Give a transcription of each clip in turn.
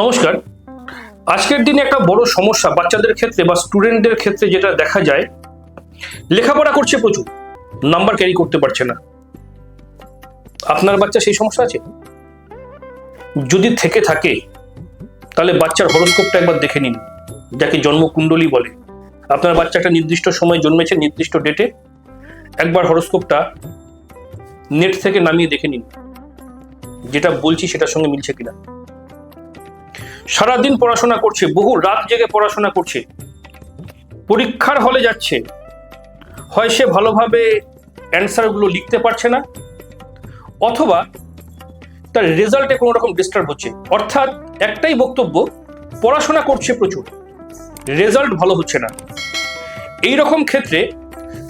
নমস্কার। আজকের দিনে একটা বড় সমস্যা বাচ্চাদের ক্ষেত্রে বা স্টুডেন্টদের ক্ষেত্রে যেটা দেখা যায়, লেখাপড়া করছে প্রচুর, নাম্বার ক্যারি করতে পারছে না। আপনার বাচ্চা সেই সমস্যা আছে? যদি থেকে থাকে, তাহলে বাচ্চার হরস্কোপটা একবার দেখে নিন, যাকে জন্মকুণ্ডলী বলে। আপনার বাচ্চা একটা নির্দিষ্ট সময় জন্মেছে, নির্দিষ্ট ডেটে একবার হরস্কোপটা নেট থেকে নামিয়ে দেখে নিন, যেটা বলছি সেটার সঙ্গে মিলছে কিনা। সারাদিন পড়াশোনা করছে, বহু রাত জেগে পড়াশোনা করছে। পরীক্ষার হলে যাচ্ছে। হয় সে ভালোভাবে অ্যান্সারগুলো লিখতে পারছে না, অথবা তার রেজাল্টে কোনো রকম ডিস্টার্ব হচ্ছে। অর্থাৎ একটাই বক্তব্য, পড়াশোনা করছে প্রচুর, রেজাল্ট ভালো হচ্ছে না। এই রকম ক্ষেত্রে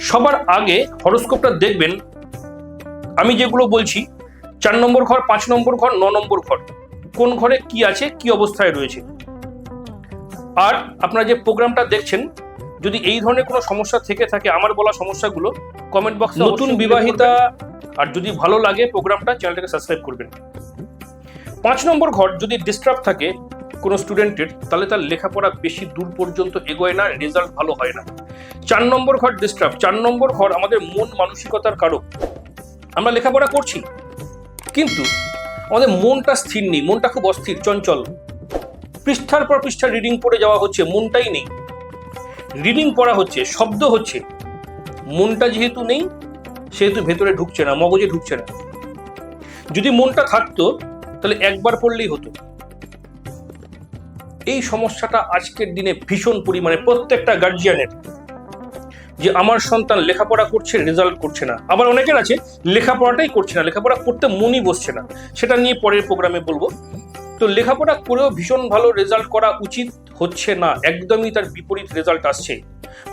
সবার আগে হরস্কোপটা দেখবেন। আমি যেগুলো বলছি, চার নম্বর ঘর, পাঁচ নম্বর ঘর, ন নম্বর ঘর কোন ঘরে কি আছে কি অবস্থায় রয়েছে। আর আপনারা যে প্রোগ্রামটা দেখছেন যদি এই ধরনের কোনো সমস্যা থেকে থাকে আমার বলা সমস্যাগুলো কমেন্ট বক্সে নতুন বিবাহিতা আর যদি ভালো লাগে প্রোগ্রামটা চ্যানেলটাকে সাবস্ক্রাইব করবেন। পাঁচ নম্বর ঘর যদি ডিস্টার্ব থাকে কোনো স্টুডেন্টের তাহলে তার লেখাপড়া বেশি দূর পর্যন্ত এগোয় না রেজাল্ট ভালো হয় না। চার নম্বর ঘর ডিস্টার্ব চার নম্বর ঘর আমাদের মন মানসিকতার কারক। আমরা লেখাপড়া করছি কিন্তু আমাদের মনটা স্থির নেই, মনটা খুব অস্থির, চঞ্চল। পৃষ্ঠার পর পৃষ্ঠা রিডিং পড়ে যাওয়া হচ্ছে, মনটাই নেই। রিডিং পড়া হচ্ছে, শব্দ হচ্ছে। মনটা যেহেতু নেই, সেহেতু ভেতরে ঢুকছে না, মগজে ঢুকছে না। যদি মনটা থাকতো, তাহলে একবার পড়লেই হতো। এই সমস্যাটা আজকের দিনে ভীষণ পরিমাণে, প্রত্যেকটা গার্জিয়ানের যে আমার সন্তান লেখাপড়া করছে রেজাল্ট করছে না। আবার অনেকের আছে, লেখাপড়াটাই করছে না, লেখাপড়া করতে মনই বসছে না। সেটা নিয়ে পরের প্রোগ্রামে বলব। তো লেখাপড়া করেও ভীষণ ভালো রেজাল্ট করা উচিত হচ্ছে না। একদমই তার বিপরীত রেজাল্ট আসছে।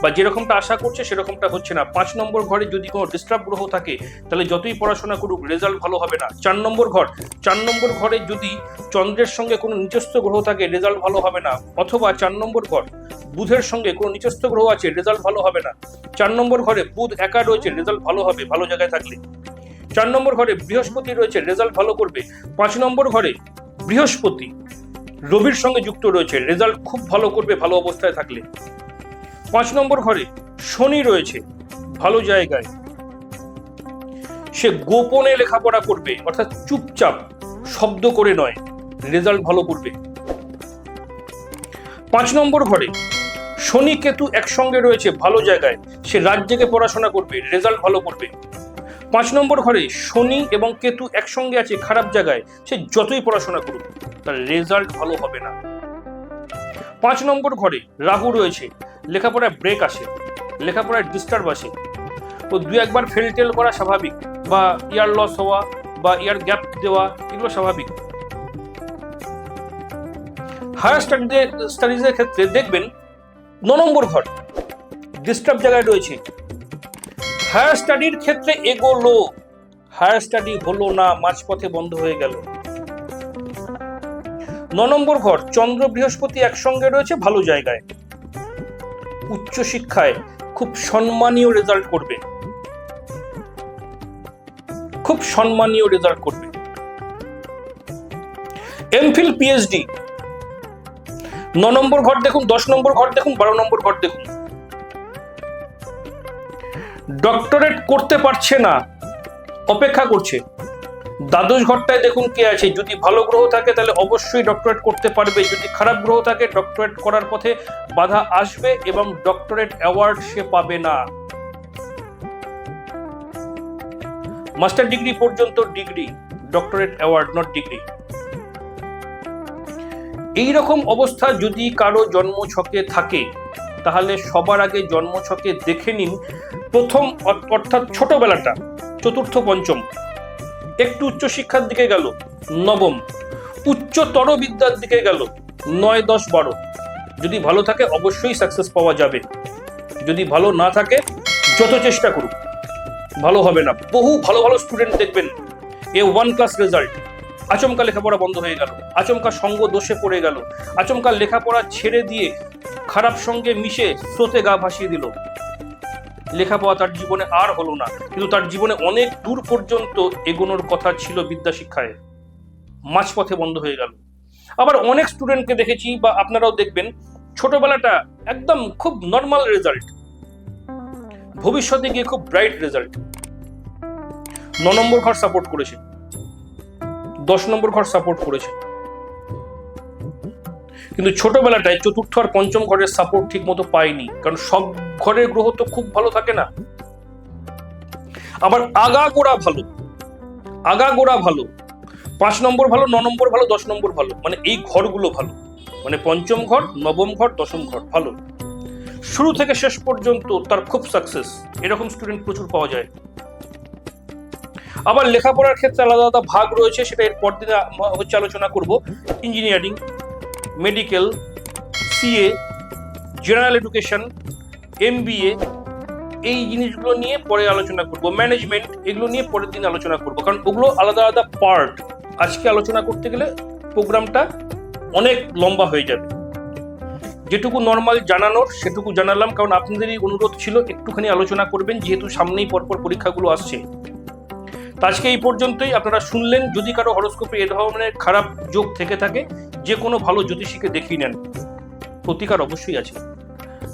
বা যেরকমটা আশা করছে, সেরকমটা হচ্ছে না। পাঁচ নম্বর ঘরে যদি কোনো ডিস্টার্ব গ্রহ থাকে, তাহলে যতই পড়াশোনা করুক রেজাল্ট ভালো হবে না। চার নম্বর ঘর, চার নম্বর ঘরে যদি চন্দ্রের সঙ্গে কোনো নিজস্ব গ্রহ থাকে রেজাল্ট ভালো হবে না। অথবা চার নম্বর ঘর বুধের সঙ্গে কোনো নিচস্থ গ্রহ আছে রেজাল্ট ভালো হবে না। চার নম্বর ঘরে বুধ একা রয়েছে রেজাল্ট ভালো হবে, ভালো জায়গায় থাকলে। চার নম্বর ঘরে বৃহস্পতি রয়েছে রেজাল্ট ভালো করবে। পাঁচ নম্বর ঘরে বৃহস্পতি রবির সঙ্গে যুক্ত রয়েছে রেজাল্ট খুব ভালো করবে, ভালো অবস্থায় থাকলে। পাঁচ নম্বর ঘরে শনি রয়েছে, ভালো জায়গায়। সে গোপনে লেখাপড়া করবে, অর্থাৎ চুপচাপ, শব্দ করে নয় রেজাল্ট ভালো করবে। পাঁচ নম্বর ঘরে শনি কেতু একসঙ্গে রয়েছে ভালো জায়গায়। সে রাত জেগে পড়াশোনা করবে, রেজাল্ট ভালো করবে। পাঁচ নম্বর ঘরে শনি এবং কেতু একসঙ্গে আছে খারাপ জায়গায়, সে যতই পড়াশোনা করুক, তার রেজাল্ট ভালো হবে না। পাঁচ নম্বর ঘরে রাহু রয়েছে, লেখাপড়ায় ব্রেক আসে, লেখাপড়ায় ডিস্টার্ব আসে। তো দু একবার ফেল টেল করা স্বাভাবিক, বা ইয়ার লস হওয়া, বা ইয়ার গ্যাপ দেওয়া, এগুলো স্বাভাবিক। হায়ার স্টাডিজে স্টাডিজের ক্ষেত্রে দেখবেন ন নম্বর ঘর। ডিস্টার্ব জায়গায় রয়েছে। হায়ার স্টাডির ক্ষেত্রে এগোলো। হায়ার স্টাডি হলো না, মাঝপথে বন্ধ হয়ে গেল। ন নম্বর ঘর, চন্দ্র বৃহস্পতি একসঙ্গে রয়েছে, ভালো জায়গায়। উচ্চ শিক্ষায় খুব সম্মানীয় রেজাল্ট করবে। খুব সম্মানীয় রেজাল্ট করবে। এমফিল পিএইচডি ন নম্বর ঘর দেখুন, দশ নম্বর ঘর দেখুন, বারো নম্বর ঘর দেখুন। ডক্টরেট করতে পারছে না, অপেক্ষা করছে। দ্বাদশ ঘরটায় দেখুন কে আছে, যদি ভালো গ্রহ থাকে তাহলে অবশ্যই ডক্টরেট করতে পারবে, যদি খারাপ গ্রহ থাকে ডক্টরেট করার পথে বাধা আসবে এবং ডক্টরেট অ্যাওয়ার্ড সে পাবে না। মাস্টার ডিগ্রি পর্যন্ত degree doctorate award not degree এই রকম অবস্থা যদি কারও জন্ম ছকে থাকে, তাহলে সবার আগে জন্ম ছকে দেখে নিন। প্রথম অর্থাৎ ছোটবেলাটা, চতুর্থ, পঞ্চম। একটু উচ্চশিক্ষার দিকে গেল, নবম। উচ্চতর বিদ্যার দিকে গেল, নয়, দশ, বারো। যদি ভালো থাকে, অবশ্যই সাকসেস পাওয়া যাবে। যদি ভালো না থাকে, যত চেষ্টা করুক ভালো হবে না। বহু ভালো ভালো স্টুডেন্ট দেখবেন। এ ওয়ান ক্লাস রেজাল্ট আচমকা লেখাপড়া বন্ধ হয়ে গেল, আচমকা সঙ্গ দোষে পড়ে গেল, আচমকা লেখাপড়া ছেড়ে দিয়ে খারাপ সঙ্গে মিশে স্রোতে গা ভাসিয়ে দিল। লেখাপড়া তার জীবনে আর হলো না, কিন্তু তার জীবনে অনেক দূর পর্যন্ত এগোনোর কথা ছিল বিদ্যা শিক্ষায় মাঝপথে বন্ধ হয়ে গেল। আবার অনেক স্টুডেন্টকে দেখেছি বা আপনারাও দেখবেন, ছোটবেলাটা একদম খুব নর্মাল রেজাল্ট ভবিষ্যতে গিয়ে খুব ব্রাইট রেজাল্ট ন নম্বর ঘর সাপোর্ট করেছে। দশ নম্বর ঘর সাপোর্ট করেছে। কিন্তু ছোটবেলাটায় চতুর্থ আর পঞ্চম ঘরের সাপোর্ট ঠিক মতো পায়নি। কারণ সব ঘরের গ্রহ তো খুব ভালো থাকে না। আবার আগা গোড়া ভালো। আগা গোড়া ভালো। পাঁচ নম্বর ভালো, ন নম্বর ভালো, দশ নম্বর ভালো। মানে এই ঘরগুলো ভালো। মানে পঞ্চম ঘর, নবম ঘর, দশম ঘর ভালো। শুরু থেকে শেষ পর্যন্ত তার খুব সাকসেস এরকম স্টুডেন্ট প্রচুর পাওয়া যায়। আবার লেখাপড়ার ক্ষেত্রে আলাদা আলাদা ভাগ রয়েছে, সেটা এর পরদিনে হচ্ছে আলোচনা করব। Engineering medical CA general education MBA এই জিনিসগুলো নিয়ে পরে আলোচনা করব। ম্যানেজমেন্ট এগুলো নিয়ে পরের দিন আলোচনা করব। কারণ ওগুলো আলাদা আলাদা পার্ট আজকে আলোচনা করতে গেলে প্রোগ্রামটা অনেক লম্বা হয়ে যাবে। যেটুকু নর্মাল জানানোর, সেটুকু জানালাম। কারণ আপনাদেরই অনুরোধ ছিল, একটুখানি আলোচনা করবেন। যেহেতু সামনেই পরপর পরীক্ষাগুলো আসছে। আজকে এই পর্যন্তই। আপনারা শুনলেন যদি কারও হরস্কোপে এ ধরনের খারাপ যোগ থেকে থাকে, যে কোনো ভালো জ্যোতিষীকে দেখিয়ে নেন। প্রতিকার অবশ্যই আছে।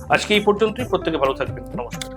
আজকে এই পর্যন্তই। প্রত্যেকে ভালো থাকবেন। নমস্কার।